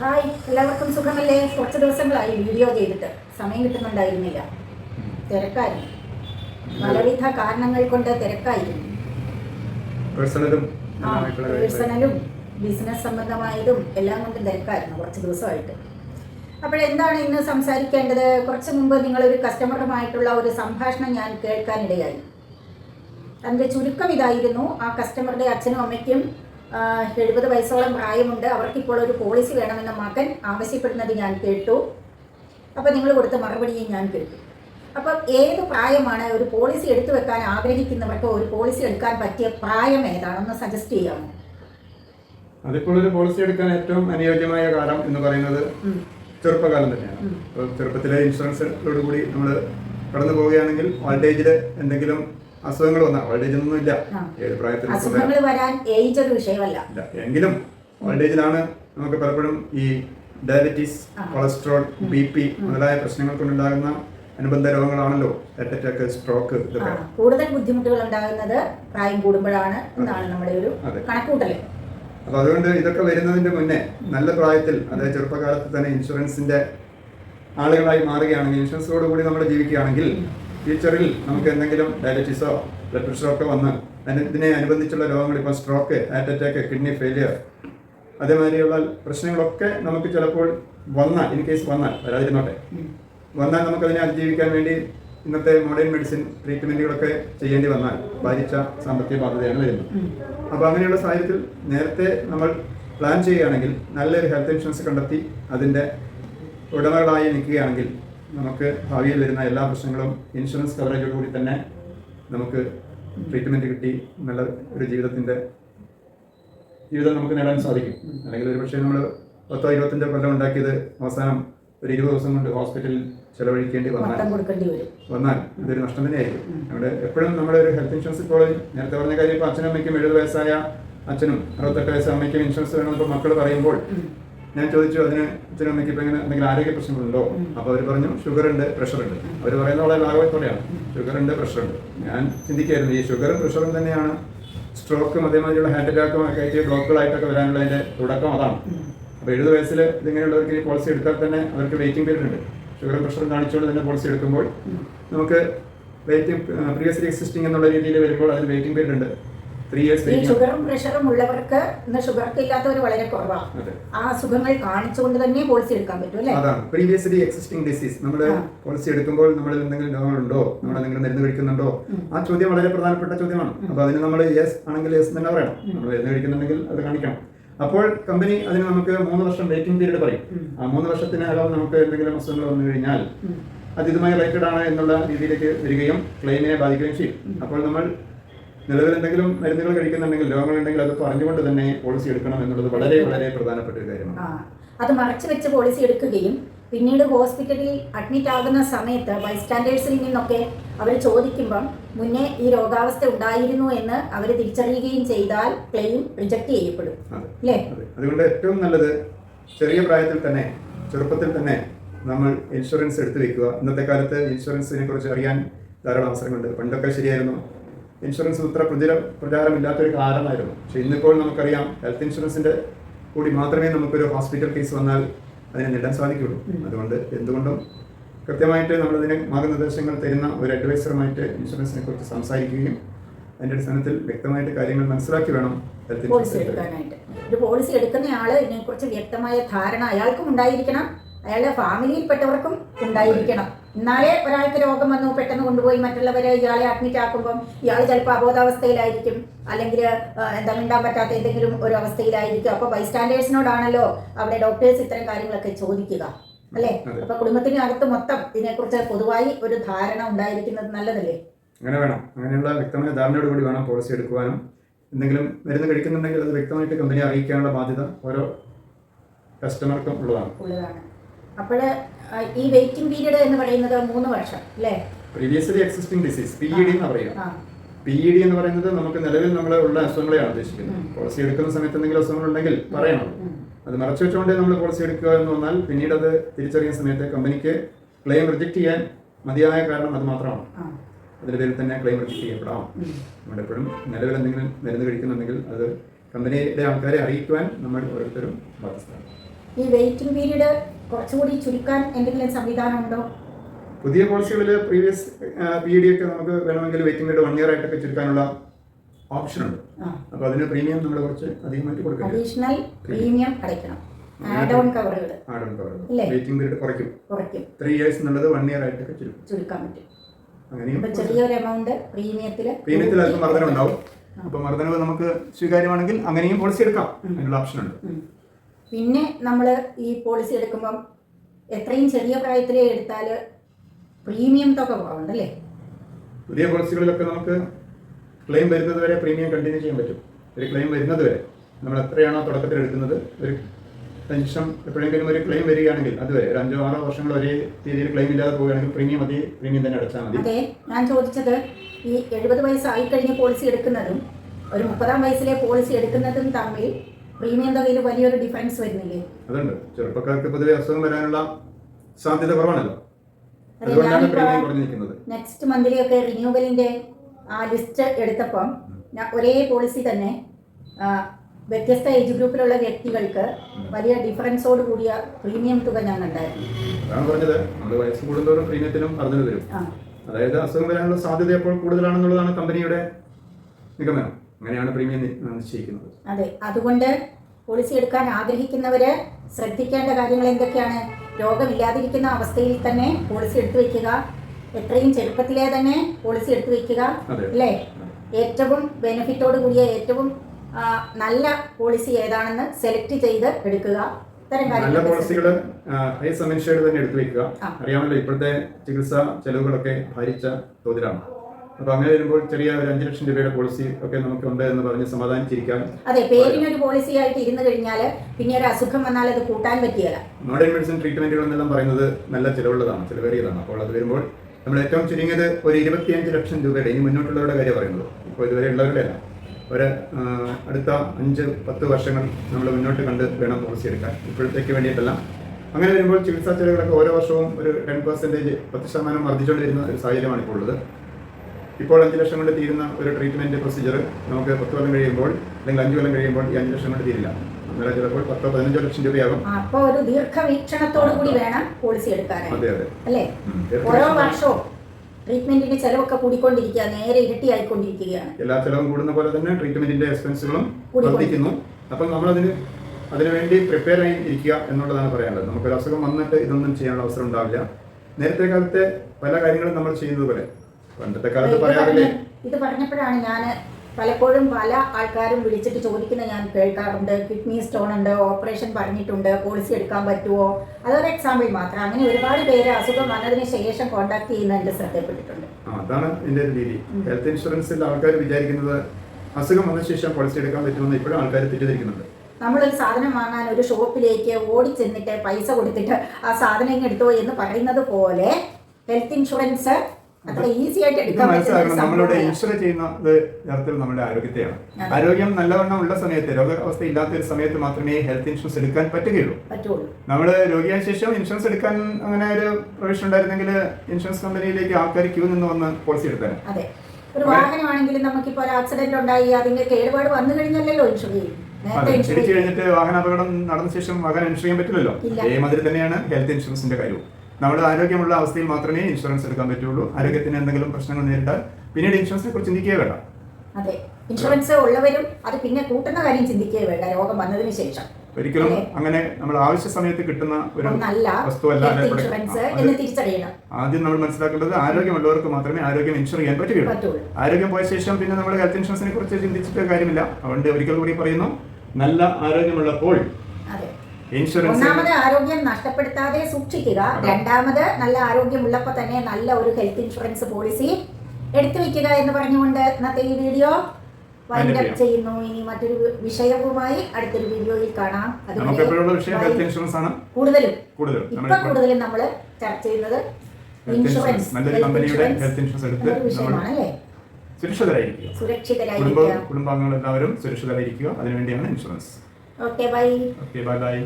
Hi എല്ലാവർക്കും സുഖമല്ലേ? കുറച്ച് ദിവസങ്ങളായി വീഡിയോ ചെയ്തിട്ട് സമയം കിട്ടുന്നുണ്ടായിരുന്നില്ല. തിരക്കായിരുന്നു. പലവിധ കാരണങ്ങൾ കൊണ്ട് തിരക്കായിരുന്നു. പേഴ്സണലും ബിസിനസ് സംബന്ധമായതും എല്ലാം കൊണ്ടും തിരക്കായിരുന്നു കുറച്ച് ദിവസമായിട്ട്. അപ്പോൾ എന്താണ് ഇന്ന് സംസാരിക്കേണ്ടത്? കുറച്ച് മുമ്പ് നിങ്ങളൊരു കസ്റ്റമറുമായിട്ടുള്ള ഒരു സംഭാഷണം ഞാൻ കേൾക്കാനിടയായി. അതിന്റെ ചുരുക്കം ഇതായിരുന്നു. ആ കസ്റ്റമറുടെ അച്ഛനും അമ്മയ്ക്കും എഴുപത് വയസ്സോളം പ്രായമുണ്ട്. അവർക്കിപ്പോൾ ഒരു പോളിസി വേണമെന്ന മകൻ ആവശ്യപ്പെടുന്നത് ഞാൻ കേട്ടു. അപ്പോൾ നിങ്ങൾ കൊടുത്ത മറുപടിയും ഞാൻ കേട്ടു. അപ്പം ഏത് പ്രായമാണ് ഒരു പോളിസി എടുത്തു വെക്കാൻ ആഗ്രഹിക്കുന്നവർക്ക് ഒരു പോളിസി എടുക്കാൻ പറ്റിയ പ്രായം ഏതാണെന്ന് സജസ്റ്റ് ചെയ്യാമോ? അതിപ്പോൾ ഒരു പോളിസി എടുക്കാൻ ഏറ്റവും അനുയോജ്യമായ കാലം എന്ന് പറയുന്നത് ചെറുപ്പകാലം തന്നെയാണ്. ചെറുപ്പത്തിലെ ഇൻഷുറൻസിലോട് കൂടി നമ്മൾ കടന്നു പോവുകയാണെങ്കിൽ ഓൾഡ് ഏജിൽ എന്തെങ്കിലും അസുഖങ്ങൾ വന്നാൽ ഓൾഡ് ഏജ് ഒന്നും ഇല്ല. ഏത് പ്രായത്തിൽ അസുഖങ്ങൾ വരാൻ ഏജ് ഒരു വിഷയമല്ല. ഇല്ല. എങ്കിലും ഓൾഡ് ഏജിലാണ് നമുക്ക് പലപ്പോഴും ഈ ഡയബറ്റീസ് കൊളസ്ട്രോൾ ബി പി മുതലായ പ്രശ്നങ്ങൾ കൊണ്ടുണ്ടാകുന്ന അനുബന്ധ രോഗങ്ങളാണല്ലോ. ഹാർട്ട് അറ്റാക്ക് സ്ട്രോക്ക് ഇതൊക്കെ. കൂടുതൽ ബുദ്ധിമുട്ടുകൾ ഉണ്ടാകുന്നത് പ്രായം കൂടുമ്പോഴാണ് എന്നാണ് നമ്മുടെ ഒരു കണക്കൂട്ടൽ. കണക്കൂട്ടൽ അപ്പൊ അതുകൊണ്ട് ഇതൊക്കെ വരുന്നതിന്റെ മുന്നേ നല്ല പ്രായത്തിൽ അതായത് ചെറുപ്പകാലത്ത് തന്നെ ഇൻഷുറൻസിന്റെ ആളുകളായി മാറുകയാണെങ്കിൽ ഇൻഷുറൻസോട് കൂടി നമ്മൾ ജീവിക്കുകയാണെങ്കിൽ ഫ്യൂച്ചറിൽ നമുക്ക് എന്തെങ്കിലും ഡയബറ്റീസോ ബ്ലഡ് പ്രഷറോ ഒക്കെ വന്ന് ഇതിനെ അനുബന്ധിച്ചുള്ള രോഗങ്ങൾ ഇപ്പോൾ stroke heart attack kidney failure അതേമാതിരിയുള്ള പ്രശ്നങ്ങളൊക്കെ നമുക്ക് ചിലപ്പോൾ വന്നാൽ ഇൻ കേസ് വന്നാൽ വരാതിരുന്നോട്ടെ. വന്നാൽ നമുക്കതിനെ അതിജീവിക്കാൻ വേണ്ടി ഇന്നത്തെ മോഡേൺ മെഡിസിൻ ട്രീറ്റ്മെന്റുകളൊക്കെ ചെയ്യേണ്ടി വന്നാൽ ബാധിച്ച സാമ്പത്തിക ബാധ്യതയാണ് വരുന്നത്. അപ്പോൾ അങ്ങനെയുള്ള സാഹചര്യത്തിൽ നേരത്തെ നമ്മൾ പ്ലാൻ ചെയ്യുകയാണെങ്കിൽ നല്ലൊരു ഹെൽത്ത് ഇൻഷുറൻസ് കണ്ടെത്തി അതിന്റെ ഉടമകളായി നിൽക്കുകയാണെങ്കിൽ നമുക്ക് ഭാവിയിൽ വരുന്ന എല്ലാ പ്രശ്നങ്ങളും ഇൻഷുറൻസ് കവറേജോട് കൂടി തന്നെ നമുക്ക് ട്രീറ്റ്മെന്റ് കിട്ടി നല്ല ഒരു ജീവിതത്തിന്റെ ജീവിതം നമുക്ക് നേടാൻ സാധിക്കും. അല്ലെങ്കിൽ ഒരു പക്ഷേ നമ്മൾ പത്തോ ഇരുപത്തഞ്ചോ കൊല്ലം ഉണ്ടാക്കിയത് അവസാനം ഒരു ഇരുപത് ദിവസം കൊണ്ട് ഹോസ്പിറ്റലിൽ ചിലവഴിക്കേണ്ടി വന്നാൽ വന്നാൽ ഇതൊരു നഷ്ടം തന്നെയായിരിക്കും അവിടെ എപ്പോഴും നമ്മുടെ ഒരു ഹെൽത്ത് ഇൻഷുറൻസ് ഇപ്പോൾ നേരത്തെ പറഞ്ഞ കാര്യം ഇപ്പോൾ അച്ഛനും അമ്മയ്ക്കും എഴുപത് വയസ്സായ അച്ഛനും അറുപത്തെട്ട് വയസ്സായ അമ്മയ്ക്കും ഇൻഷുറൻസ് വേണമെന്ന് ഇപ്പോൾ മക്കൾ പറയുമ്പോൾ ഞാൻ ചോദിച്ചു അതിന് അച്ഛനും അമ്മയ്ക്ക് ഇപ്പോൾ ഇങ്ങനെ എന്തെങ്കിലും ആരോഗ്യ പ്രശ്നങ്ങളുണ്ടോ? അപ്പോൾ അവർ പറഞ്ഞു ഷുഗർ ഉണ്ട് പ്രഷർ ഉണ്ട് അവർ പറയുന്ന വളരെ ലാഘവത്തോടെയാണ് ഷുഗർ ഉണ്ട് പ്രഷർ ഉണ്ട് ഞാൻ ചിന്തിക്കായിരുന്നു ഈ ഷുഗറും പ്രഷറും തന്നെയാണ് സ്ട്രോക്കും അതേമാതിരിയുള്ള ഹാർട്ട് അറ്റാക്കും ഒക്കെ ആയിട്ട് ബ്ലോക്കുകളായിട്ടൊക്കെ വരാനുള്ള അതിന്റെ തുടക്കം അതാണ്. അപ്പോൾ എഴുപത് വയസ്സിൽ ഇതിങ്ങനെയുള്ളവർക്ക് ഈ പോളിസി എടുത്താൽ തന്നെ അവർക്ക് വെയിറ്റിംഗ് പീരീഡ് ഉണ്ട്. ഷുഗറും പ്രഷറും കാണിച്ചുകൊണ്ട് തന്നെ പോളിസി എടുക്കുമ്പോൾ നമുക്ക് വെയിറ്റിംഗ് പ്രീവിയസ്ലി എക്സിസ്റ്റിംഗ് എന്നുള്ള രീതിയിൽ വരുമ്പോൾ അതിന് വെയിറ്റിംഗ് പീരീഡ് ഉണ്ട്. ത്രീ ഇയേഴ്സ് ഈ ഷുഗറും പ്രഷറും ഉള്ളവർക്ക് ഇന്ന് ഷുഗർക്ക് ഇല്ലാത്തവർ വളരെ കുറവാണ് ആ അസുഖങ്ങൾ കാണിച്ചുകൊണ്ട് തന്നെ പോളിസി എടുക്കാൻ പറ്റും അല്ലേ? അതാണ്. പ്രീവിയസ്ലി എക്സിസ്റ്റിംഗ് ഡിസീസ് നമ്മൾ പോളിസി എടുക്കുമ്പോൾ നമ്മൾ എന്തെങ്കിലും രോഗങ്ങളുണ്ടോ നമ്മൾ എന്തെങ്കിലും മരുന്ന് കഴിക്കുന്നുണ്ടോ? ആ ചോദ്യം വളരെ പ്രധാനപ്പെട്ട ചോദ്യമാണ്. അപ്പോൾ അതിന് നമ്മൾ യെസ് ആണെങ്കിൽ യെസ് തന്നെ പറയണം. നമ്മൾ മരുന്ന് കഴിക്കുന്നുണ്ടെങ്കിൽ അത് കാണിക്കണം. അപ്പോൾ കമ്പനി അതിന് നമുക്ക് മൂന്ന് വർഷം വെയിറ്റിംഗ് പീരീഡ് പറയും. ആ മൂന്ന് വർഷത്തിനകം നമുക്ക് എന്തെങ്കിലും അസുഖങ്ങൾ വന്നു കഴിഞ്ഞാൽ അത് ഇതുമായി റിലേറ്റഡ് ആണ് എന്നുള്ള രീതിയിലേക്ക് വരികയും ക്ലെയിമിനെ ബാധിക്കുകയും ചെയ്യും. അപ്പോൾ നമ്മൾ നിലവിൽ എന്തെങ്കിലും മരുന്നുകൾ കഴിക്കുന്നുണ്ടെങ്കിൽ രോഗങ്ങളുണ്ടെങ്കിൽ അത് പറഞ്ഞുകൊണ്ട് തന്നെ പോളിസി എടുക്കണം എന്നുള്ളത് വളരെ വളരെ പ്രധാനപ്പെട്ട ഒരു കാര്യമാണ് അത് മറച്ചു വെച്ച് പോളിസി എടുക്കുകയും പിന്നീട് ഹോസ്പിറ്റലിൽ അഡ്മിറ്റ് ആകുന്ന സമയത്ത് ബൈസ്റ്റാൻഡേഴ്സിൽ നിന്നൊക്കെ അവർ ചോദിക്കുമ്പം മുന്നേ ഈ രോഗാവസ്ഥ ഉണ്ടായിരുന്നു എന്ന് അവർ തിരിച്ചറിയുകയും ചെയ്താൽ ക്ലെയിം റിജക്റ്റ് ചെയ്യപ്പെടും. അല്ലേ അതുകൊണ്ട് ഏറ്റവും നല്ലത് ചെറിയ പ്രായത്തിൽ തന്നെ ചെറുപ്പത്തിൽ തന്നെ നമ്മൾ ഇൻഷുറൻസ് എടുത്തു വെക്കുക. ഇന്നത്തെ കാലത്ത് ഇൻഷുറൻസിനെ കുറിച്ച് അറിയാൻ ധാരാളം അവസരങ്ങളുണ്ട്. പണ്ടൊക്കെ ശരിയായിരുന്നു. ഇൻഷുറൻസ് ഇത്ര പ്രചര പ്രചാരമില്ലാത്തൊരു കാലമായിരുന്നു പക്ഷേ ഇന്നിപ്പോൾ നമുക്കറിയാം ഹെൽത്ത് ഇൻഷുറൻസിന്റെ കൂടി മാത്രമേ നമുക്കൊരു ഹോസ്പിറ്റൽ കേസ് വന്നാൽ അതിനെ നേടാൻ സാധിക്കുകയുള്ളൂ അതുകൊണ്ട് എന്തുകൊണ്ടും കൃത്യമായിട്ട് നമ്മളതിന് മാർഗനിർദ്ദേശങ്ങൾ തരുന്ന ഒരു അഡ്വൈസറുമായിട്ട് ഇൻഷുറൻസിനെ കുറിച്ച് സംസാരിക്കുകയും അതിന്റെ അടിസ്ഥാനത്തിൽ വ്യക്തമായിട്ട് കാര്യങ്ങൾ മനസ്സിലാക്കി വേണം ഹെൽത്ത് പോളിസി എടുക്കാനായിട്ട്. ഒരു പോളിസി എടുക്കുന്ന ആൾ ഇതിനെക്കുറിച്ച് വ്യക്തമായ ധാരണ അയാൾക്കും ഉണ്ടായിരിക്കണം. അയാളുടെ ഫാമിലിയിൽപ്പെട്ടവർക്കും ഉണ്ടായിരിക്കണം. എന്നാലേ ഒരാൾക്ക് രോഗം വന്നു പെട്ടെന്ന് കൊണ്ടുപോയി മറ്റുള്ളവരെ ഇയാളെ അഡ്മിറ്റ് ആക്കുമ്പം ഇയാൾ ചിലപ്പോൾ അബോധാവസ്ഥയിലായിരിക്കും. അല്ലെങ്കിൽ എന്താ മിണ്ടാൻ പറ്റാത്ത എന്തെങ്കിലും ഒരു അവസ്ഥയിലായിരിക്കും. അപ്പോൾ ബൈസ്റ്റാൻഡേഴ്സിനോടാണല്ലോ അവിടെ ഡോക്ടേഴ്സ് ഇത്തരം കാര്യങ്ങളൊക്കെ ചോദിക്കുക. അല്ലേ? അപ്പൊ കുടുംബത്തിനകത്ത് മൊത്തം ഇതിനെക്കുറിച്ച് പൊതുവായി ഒരു ധാരണ ഉണ്ടായിരിക്കുന്നത് നല്ലതല്ലേ? അങ്ങനെ വേണം. അങ്ങനെയുള്ള വ്യക്തമായ ധാരണയോടുകൂടി വേണം പോളിസി എടുക്കുവാനും. എന്തെങ്കിലും മരുന്ന് കഴിക്കുന്നുണ്ടെങ്കിൽ അത് വ്യക്തമായിട്ട് കമ്പനി അറിയിക്കാനുള്ള ബാധ്യത ഓരോ കസ്റ്റമർക്കും ഉള്ളതാണ്. ഉള്ളതാണ്. അപ്പോൾ ഈ വെയിറ്റിംഗ് പീരീഡ് എന്ന് പറയുന്നത് മൂന്ന് വർഷം അല്ലേ? Previously existing disease P E D എന്ന് പറയുക. പി ഇ ഡി എന്ന് പറയുന്നത് നമുക്ക് നിലവിൽ നമ്മളെ ഉള്ള അസുഖങ്ങളെയാണ് ഉദ്ദേശിക്കുന്നത്. പോളിസി എടുക്കുന്ന സമയത്ത് എന്തെങ്കിലും അസുഖങ്ങൾ ഉണ്ടെങ്കിൽ പറയണം. അത് മറച്ചു വെച്ചുകൊണ്ട് നമ്മൾ പോളിസി എടുക്കുക എന്ന് വന്നാൽ പിന്നീട് അത് തിരിച്ചറിയുന്ന സമയത്ത് കമ്പനിക്ക് ക്ലെയിം റിജക്ട് ചെയ്യാൻ മതിയായ കാരണം അത് മാത്രമാണ്. അതിന്റെ പേരിൽ തന്നെ ക്ലെയിം റിജക്ട് ചെയ്യപ്പെടാം. നമ്മുടെ എപ്പോഴും നിലവിൽ എന്തെങ്കിലും മരുന്ന് കഴിക്കുന്നുണ്ടെങ്കിൽ അത് കമ്പനിയുടെ ആൾക്കാരെ അറിയിക്കുവാൻ നമ്മൾ ഓരോരുത്തരും ബാധ്യസ്ഥരാണ്. ഈ വെയിറ്റിംഗ് പീരീഡ് കുറച്ചുകൂടി ചുരുക്കാൻ എന്തെങ്കിലും സംവിധാനം ഉണ്ടോ പുതിയ പോളിസികളിൽ പ്രീവിയസ് പി ഡി ഒക്കെ നമുക്ക് വേണമെങ്കിൽ വെയിറ്റിംഗ് പീരീഡ് വൺ ഇയർ ആയിട്ടൊക്കെ ചുരുക്കാനുള്ള ഓപ്ഷൻ ഉണ്ട് അപ്പൊ അപ്പോൾ അതിന് പ്രീമിയം നമ്മൾ കുറച്ച് അധികമായിട്ട് കൊടുക്കണം അഡീഷണൽ പ്രീമിയം അടയ്ക്കണം. ആഡ് ഓൺ കവറുകൾ ആഡൺ കവർ ഇല്ലേ? വെയിറ്റിംഗ് പീരീഡ് കുറയ്ക്കും. കുറയ്ക്കും. ത്രീ ഇയേഴ്സ് എന്നുള്ളത് വൺ ഇയർ ആയിട്ടൊക്കെ ചുരുക്കും. ചുരുക്കാൻ പറ്റും. അങ്ങനെയും അപ്പൊ ചെറിയൊരു എമൗണ്ട് പ്രീമിയത്തിൽ പ്രീമിയത്തിൽ അല്പം വർധനം ഉണ്ടാവും അപ്പോൾ വർധനവ് നമുക്ക് സ്വീകാര്യമാണെങ്കിൽ അങ്ങനെയും പോളിസി എടുക്കാം. അതിനുള്ള ഓപ്ഷൻ ഉണ്ട്. പിന്നെ നമ്മൾ ഈ പോളിസി എടുക്കുമ്പം എത്രയും ചെറിയ പ്രായത്തിലേ എടുത്താൽ പ്രീമിയം തുക കുറവുണ്ടല്ലേ? പുതിയ പോളിസികളിലൊക്കെ നമുക്ക് ക്ലെയിം വരുന്നത് വരെ പ്രീമിയം കണ്ടിന്യൂ ചെയ്യാൻ പറ്റും. ഒരു ക്ലെയിം വരുന്നത് വരെ. നമ്മൾ എത്രയാണോ തുടക്കത്തിൽ എടുക്കുന്നത് ഒരു പെൻഷൻ എപ്പോഴെങ്കിലും ഒരു ക്ലെയിം വരികയാണെങ്കിൽ അതുവരെ ഒരു അഞ്ചോ ആറോ വർഷങ്ങൾ ഒരേ രീതിയിൽ ക്ലെയിം ഇല്ലാതെ പോവുകയാണെങ്കിൽ പ്രീമിയം മതി പ്രീമിയം തന്നെ അടച്ചാൽ മതി. അതെ ഞാൻ ചോദിച്ചത് ഈ എഴുപത് വയസ്സായി കഴിഞ്ഞ പോളിസി എടുക്കുന്നതും ഒരു മുപ്പതാം വയസ്സിലെ പോളിസി എടുക്കുന്നതും തമ്മിൽ പ്രീമിയം തുകയിൽ വലിയൊരു ഡിഫറൻസ് വരുന്നില്ലേ? അതുണ്ട്. ചെറുപ്പക്കാർക്ക് പൊതുവെ അസുഖം വരാനുള്ള സാധ്യത കുറവാണല്ലോ. അതെ, അതുകൊണ്ടാണ് പ്രീമിയം കുറഞ്ഞു നിൽക്കുന്നത്. നെക്സ്റ്റ് മന്തിലൊക്കെ റിന്യൂവലിന്റെ ആ ലിസ്റ്റ് എടുത്തപ്പം ഞാൻ ഒരേ പോളിസി തന്നെ വ്യത്യസ്ത ഏജ് ഗ്രൂപ്പിലുള്ള വ്യക്തികൾക്ക് വലിയ ഡിഫറൻസോട് കൂടിയ പ്രീമിയം തുക ഞാൻ കണ്ടായിരുന്നു അതാണ് പറഞ്ഞത് നമ്മൾ വയസ്സ് കൂടുന്തോറും പ്രീമിയത്തിനും വർധന വരും. അതായത് അസുഖം വരാനുള്ള സാധ്യത എപ്പോൾ കൂടുതലാണെന്നുള്ളതാണ് കമ്പനിയുടെ നിഗമനം. അങ്ങനെയാണ് പ്രീമിയം നിശ്ചയിക്കുന്നത്. അതെ അതുകൊണ്ട് പോളിസി എടുക്കാൻ ആഗ്രഹിക്കുന്നവര് ശ്രദ്ധിക്കേണ്ട കാര്യങ്ങൾ എന്തൊക്കെയാണ്? രോഗമില്ലാതിരിക്കുന്ന അവസ്ഥയിൽ തന്നെ പോളിസി എടുത്തു വെക്കുക. എത്രയും ചെറുപ്പത്തിലെ തന്നെ പോളിസി എടുത്തു വെക്കുക. അല്ലേ? ഏറ്റവും ബെനിഫിറ്റോട് കൂടിയ ഏറ്റവും നല്ല പോളിസി ഏതാണെന്ന് സെലക്ട് ചെയ്ത് എടുക്കുക. നല്ല പോളിസികൾ ഹൈ സമിൻഷേഡ് തന്നെ എടുത്തു വെക്കുക. അറിയാമല്ലോ ഇപ്പോഴത്തെ ചികിത്സാ ചെലവുകളൊക്കെ ഭരിച്ച തോതിലാണ്. അപ്പൊ അങ്ങനെ വരുമ്പോൾ ചെറിയ ഒരു അഞ്ചു ലക്ഷം രൂപയുടെ പോളിസി ഒക്കെ നമുക്ക് ഉണ്ട് എന്ന് പറഞ്ഞ് സമാധാനിച്ചിരിക്കാം. അതെ പേരിനൊരു പോളിസി ആയിട്ട് ഇരുന്ന് കഴിഞ്ഞാൽ പിന്നെ ഒരു അസുഖം വന്നാൽ അത് കൂട്ടാൻ പറ്റിയല്ല മോഡേൺ മെഡിസിൻ ട്രീറ്റ്മെന്റുകൾ എന്നെല്ലാം പറയുന്നത് നല്ല ചിലവുള്ളതാണ് ചിലവേറിയതാണ്. അപ്പോൾ അത് വരുമ്പോൾ നമ്മൾ ഏറ്റവും ചുരുങ്ങിയത് ഒരു ഇരുപത്തിയഞ്ച് ലക്ഷം രൂപയുടെ ഇനി മുന്നോട്ടുള്ളവരുടെ കാര്യം പറയുന്നത്. ഇപ്പോൾ ഇതുവരെ ഉള്ളവരുടെ അല്ല. ഒരു അടുത്ത അഞ്ച് പത്ത് വർഷങ്ങൾ നമ്മൾ മുന്നോട്ട് കണ്ട് വേണം പോളിസി എടുക്കാൻ. ഇപ്പോഴത്തേക്ക് വേണ്ടിയിട്ടല്ല. അങ്ങനെ വരുമ്പോൾ ചികിത്സാ ചെലവുകളൊക്കെ ഓരോ വർഷവും ഒരു ടെൻ പെർസെന്റേജ് പത്ത് ശതമാനം വർദ്ധിച്ചുകൊണ്ട് വരുന്ന ഒരു സാഹചര്യമാണ് ഇപ്പോൾ ഉള്ളത്. ഇപ്പോൾ അഞ്ച് ലക്ഷം കൊണ്ട് തീരുന്ന ഒരു ട്രീറ്റ്മെന്റ് പ്രൊസീജിയർ നമുക്ക് പത്ത് കൊല്ലം കഴിയുമ്പോൾ അല്ലെങ്കിൽ അഞ്ച് കൊല്ലം കഴിയുമ്പോൾ ഈ അഞ്ച് ലക്ഷം കൊണ്ട് തീരില്ല. അന്നേരം ചിലപ്പോൾ പത്തോ പതിനഞ്ചോ ലക്ഷം രൂപയാകും. അപ്പോൾ ഒരു ദീർഘവീക്ഷണത്തോടു കൂടി വേണം പോളിസി എടുക്കാനായി അതെ അതെ. അല്ലേ. ഓരോ വർഷവും ട്രീറ്റ്മെന്റിന്റെ ചെലവൊക്കെ കൂടിക്കൊണ്ടിരിക്കുക നേരെ ഇരട്ടിയായിക്കൊണ്ടിരിക്കുകയാണ്. എല്ലാ ചെലവും കൂടുന്ന പോലെ തന്നെ ട്രീറ്റ്മെന്റിന്റെ എക്സ്പെൻസുകളും വർദ്ധിക്കുന്നു. അപ്പം നമ്മളതിന് അതിനുവേണ്ടി പ്രിപ്പയർ ആയി ഇരിക്കുക എന്നുള്ളതാണ് പറയാനുള്ളത്. നമുക്കൊരു അസുഖം വന്നിട്ട് ഇതൊന്നും ചെയ്യാനുള്ള അവസരം ഉണ്ടാവില്ല. നേരത്തെ കാലത്തെ പല കാര്യങ്ങളും നമ്മൾ ചെയ്യുന്നത് പോലെ പണ്ടത്തെ കാലത്ത് പറയാറില്ലേ? ഇത് പറഞ്ഞപ്പോഴാണ് ഞാൻ പലപ്പോഴും പല ആൾക്കാരും വിളിച്ചിട്ട് ചോദിക്കുന്ന ഞാൻ കേൾക്കാറുണ്ട്. കിഡ്നി സ്റ്റോൺ ഉണ്ട് ഓപ്പറേഷൻ പറഞ്ഞിട്ടുണ്ട് പോളിസി എടുക്കാൻ പറ്റുമോ അതൊരു എക്സാമ്പിൾ മാത്രം. അങ്ങനെ ഒരുപാട് പേര് അസുഖം വന്നതിന് ശേഷം കോൺടാക്ട് ചെയ്യുന്ന എന്റെ ശ്രദ്ധപ്പെട്ടിട്ടുണ്ട് അതാണ് ഒരു രീതി. ഹെൽത്ത് ഇൻഷുറൻസിൽ ആൾക്കാർ വിചാരിക്കുന്നത് അസുഖം വന്ന ശേഷം പോളിസി എടുക്കാൻ പറ്റുമെന്ന് ഇപ്പോഴും ആൾക്കാർ തെറ്റിദ്ധരിക്കുന്നുണ്ട്. നമ്മളൊരു സാധനം വാങ്ങാൻ ഒരു ഷോപ്പിലേക്ക് ഓടി ചെന്നിട്ട് പൈസ കൊടുത്തിട്ട് ആ സാധനം എടുത്തോ എന്ന് പറയുന്നത് പോലെ ഹെൽത്ത് ഇൻഷുറൻസ് അത്ര ഈസി ആയിട്ട് എടുക്കാൻ മനസ്സിലാക്കണം. നമ്മളുടെ ഇൻഷുർ ചെയ്യുന്നത് നേരത്തിൽ നമ്മുടെ ആരോഗ്യത്തെയാണ്. ആരോഗ്യം നല്ലവണ്ണം ഉള്ള സമയത്ത് രോഗാവസ്ഥ ഇല്ലാത്ത ഒരു സമയത്ത് മാത്രമേ ഹെൽത്ത് ഇൻഷുറൻസ് എടുക്കാൻ പറ്റുകയുള്ളൂ. നമ്മൾ രോഗിയായ ശേഷം ഇൻഷുറൻസ് എടുക്കാൻ അങ്ങനെ ഒരു പ്രൊവിഷൻ ഉണ്ടായിരുന്നെങ്കിൽ ഇൻഷുറൻസ് കമ്പനിയിലേക്ക് ആൾക്കാർ ക്യൂ നിന്ന് വന്ന് പോളിസി എടുത്താൽ അതെ. ഒരു വാഹനമാണെങ്കിലും നമുക്കിപ്പോ ഒരു ആക്സിഡന്റ് ഉണ്ടായി അതിന്റെ കേടുപാട് വന്നു കഴിഞ്ഞല്ലോ ഇൻഷുർ ചെയ്യും. ഇടിച്ചു കഴിഞ്ഞിട്ട് വാഹന അപകടം നടന്ന ശേഷം വാഹനം ഇൻഷുർ ചെയ്യാൻ പറ്റില്ലല്ലോ. അതേമാതിരി തന്നെയാണ് ഹെൽത്ത് ഇൻഷുറൻസിന്റെ കാര്യവും. നമ്മുടെ ആരോഗ്യമുള്ള അവസ്ഥയിൽ മാത്രമേ ഇൻഷുറൻസ് എടുക്കാൻ പറ്റുള്ളൂ. ആരോഗ്യത്തിന് എന്തെങ്കിലും പ്രശ്നങ്ങൾ നേരിട്ടാൽ പിന്നീട് ഇൻഷുറൻസിനെ കുറിച്ച് ചിന്തിക്കുകയേ വേണ്ട. അതെ. ഇൻഷുറൻസ് ഉള്ളവരും അത് പിന്നെ കൂട്ടുന്ന കാര്യം ചിന്തിക്കുകയേ വേണ്ട രോഗം വന്നതിന് ശേഷം. ഒരിക്കലും അങ്ങനെ നമ്മൾ ആവശ്യ സമയത്ത് കിട്ടുന്ന ഒരു വസ്തുവല്ല ആദ്യം നമ്മൾ മനസ്സിലാക്കേണ്ടത് ആരോഗ്യമുള്ളവർക്ക് മാത്രമേ ആരോഗ്യം ഇൻഷുർ ചെയ്യാൻ പറ്റുകയുള്ളൂ. ആരോഗ്യം പോയ ശേഷം പിന്നെ നമ്മൾ ഹെൽത്ത് ഇൻഷുറൻസിനെ കുറിച്ച് ചിന്തിച്ചിട്ട് കാര്യമില്ല. അതുകൊണ്ട് ഒരിക്കൽ കൂടി പറയുന്നു നല്ല ആരോഗ്യമുള്ളപ്പോൾ ഇൻഷുറൻസ് ഒന്നാമത് ആരോഗ്യം നഷ്ടപ്പെടുത്താതെ സൂക്ഷിക്കുക. രണ്ടാമത് നല്ല ആരോഗ്യമുള്ളപ്പോൾ തന്നെ നല്ല ഒരു ഹെൽത്ത് ഇൻഷുറൻസ് പോളിസി എടുത്തു വെക്കുക എന്ന് പറഞ്ഞുകൊണ്ട് ഇന്നത്തെ ഈ വീഡിയോ വൈൻഡപ്പ് ചെയ്യുന്നു. ഇനി മറ്റൊരു വിഷയവുമായി അടുത്തൊരു വീഡിയോയിൽ കാണാം. കൂടുതലും. ഇപ്പൊ കൂടുതലും നമ്മൾ ചർച്ച ചെയ്യുന്നത് ഇൻഷുറൻസ് നല്ലൊരു കമ്പനിയുടെ ഹെൽത്ത് ഇൻഷുറൻസ് എടുത്ത് സുരക്ഷിതരായിരിക്കുക കുടുംബ സുരക്ഷിതരായിരിക്കുക. കുടുംബാംഗങ്ങൾ എല്ലാവരും സുരക്ഷിതരായിരിക്കുക. അതിനുവേണ്ടിയാണ് insurance okay bye okay bye bye